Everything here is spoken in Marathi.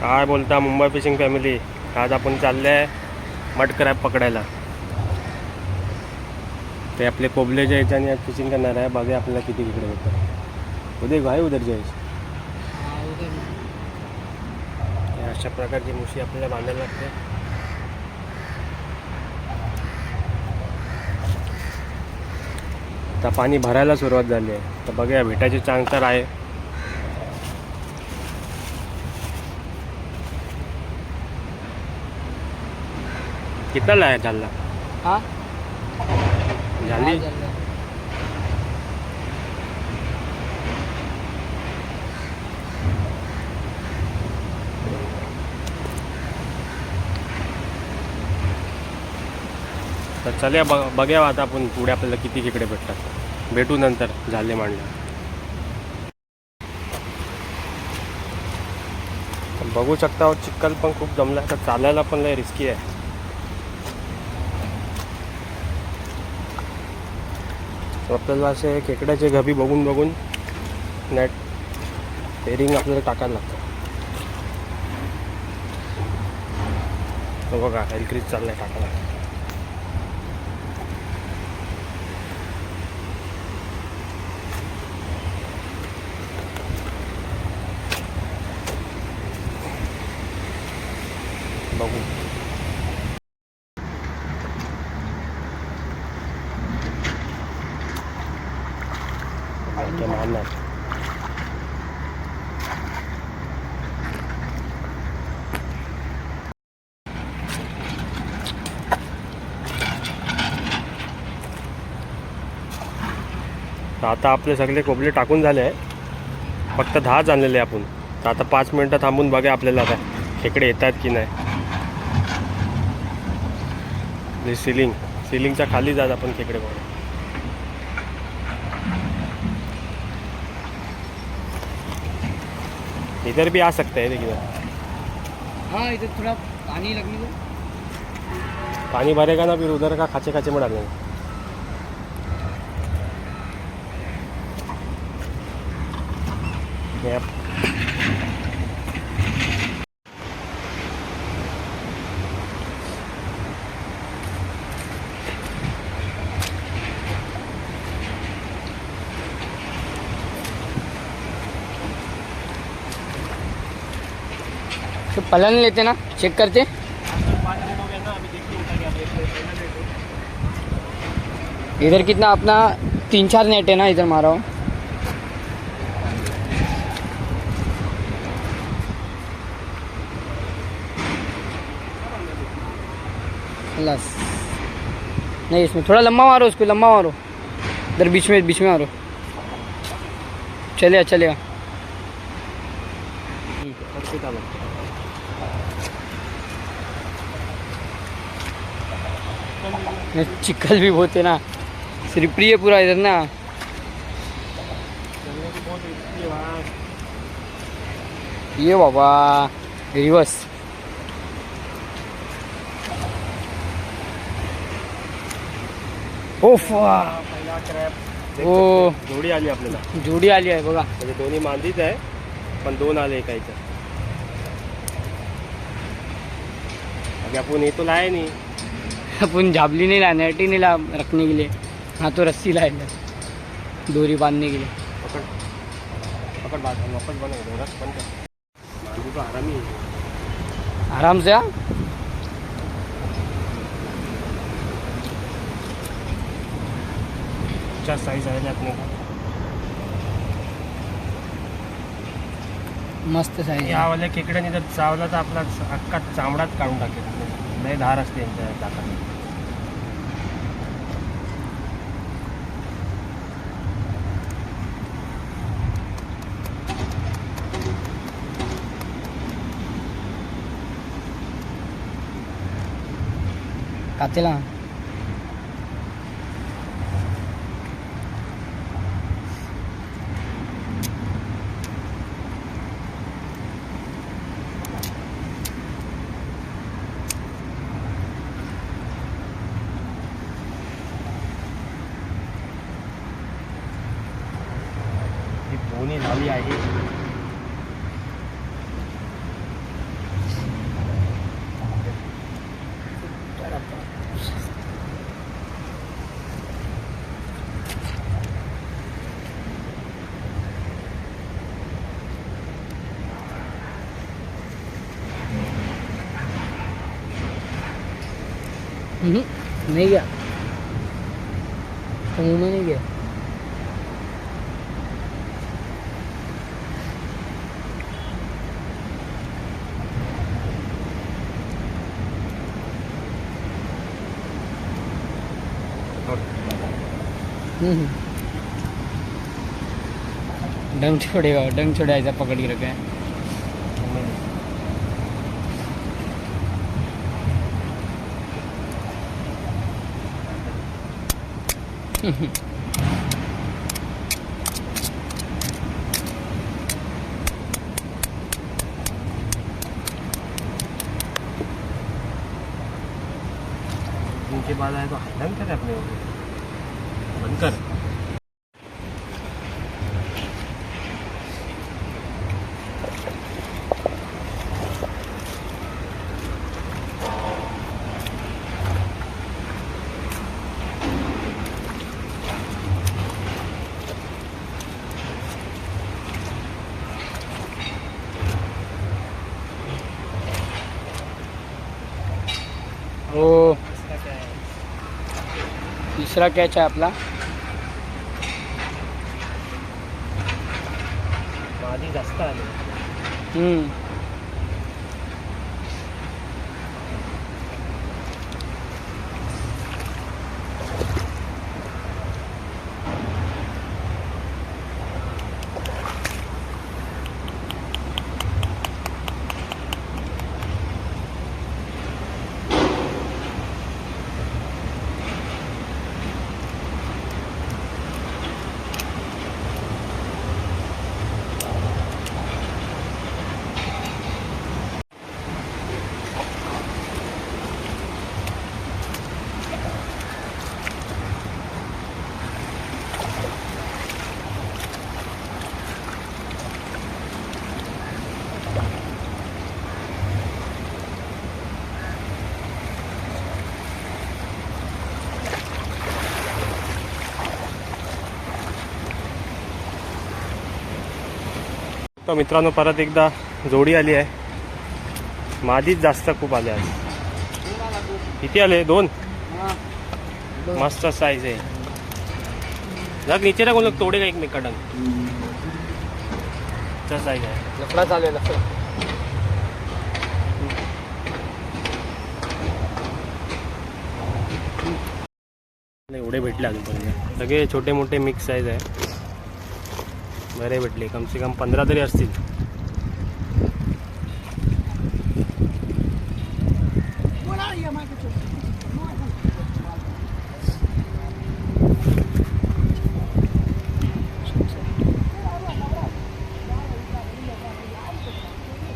काय बोलता मुंबई फिशिंग फॅमिली आज आपण चालले आहे मड पकडायला. ते आपले कोबलेच्या याच्याने आज फिशिंग करणार आहे बघा आपल्याला किती तिकडे होतं. उद्या भाई उधर जायचं हे अशा प्रकारची मुशी आपल्याला बांधायला लागते. आता पाणी भरायला सुरुवात झाली आहे. तर बघूया भेटायची चांग तर आहे. कितीला आहे झाला? हा? झाली? तर चला बघ बघूया आता आपण पुढे आपल्याला किती खेकडे भेटतात. भेटू नंतर झाले मांडलं. बघू शकता हो, चिखल पण खूप जमला तर चालायला पण लय रिस्की आहे. आपल्याला असे खेकड्याचे घबी बघून बघून नेट पेरिंग आपल्याला टाकायला लागतं. तो बघा एलक्रीज आहे टाकायला बघू anlar. तर आता आपले सगळे कोबले टाकून झाले आहे. फक्त दहाच आणलेले आपण. तर आता पाच मिनटं थांबून बघा आपल्याला आता खेकडे येतात की नाही. सिलिंग. सिलिंगच्या खाली जात आपण खेकडे बघा इधर भी आ सकते हैं देखिए हाँ इधर थोड़ा पानी लगने दो। पानी भरेगा ना फिर उधर का खाचे खाचे में डालेंगे ये तो पलन लेते ना चेक करते। इधर कितना अपना तीन चार नेट है ना, इधर मारा हो। खलास। नहीं, इसमें थोड़ा लंबा मारो उसको लंबा मारो। इधर बीच में बीच में मारो। चलेगा चलेगा। ये चिकल भी बहुत है ना सिरप्री है पूरा इधर ना ये बाबा रिवर्स ओफ ओ. जोडी आली आपल्याला जोडी आली आहे बघा म्हणजे दोन्ही मांदीच आहे पण दोन आले एकायचं अभी आपण येतो नाही अपन झाबली नहीं लाया नेट ही नहीं ला रखने के लिए. हाँ तो रस्सी लाए डोरी बांधने के लिए. पकड. पकड बाज वापस बनव रस बंद कर मांदी तो आरामी आहे. आराम से आहे आपले. मस्त साईज यावाल्या खेकड्याने जर चावला तर आपला अख्खा चामडाच काढून टाकेल. लय धार असते यांच्या दाताला कातेला नहीं गया। तो मुँह में नहीं गया। हम्म। डंग छोड़ेगा डंग छोड़ा ऐसा पकड़ के रखे हैं। इनके बाद आए तो हैरान करे अपने को बंद कर हो तिसरा कॅच आहे आपला. आधी जास्त आले. तर मित्रांनो परत एकदा जोडी आली आहे. मादीच जास्त खूप आले आज किती आले? दोन? मस्त साईज आहे. जर नीचे ना कोण लोक तोडे का एकमेकांना? साईज आहे. लफडा चालू आहे लफडा. एवढे भेटले अजूनपर्यंत. सगळे छोटे मोठे मिक्स साईज आहे. बरे भेटले. कमसे कम पंधरा तरी असतील.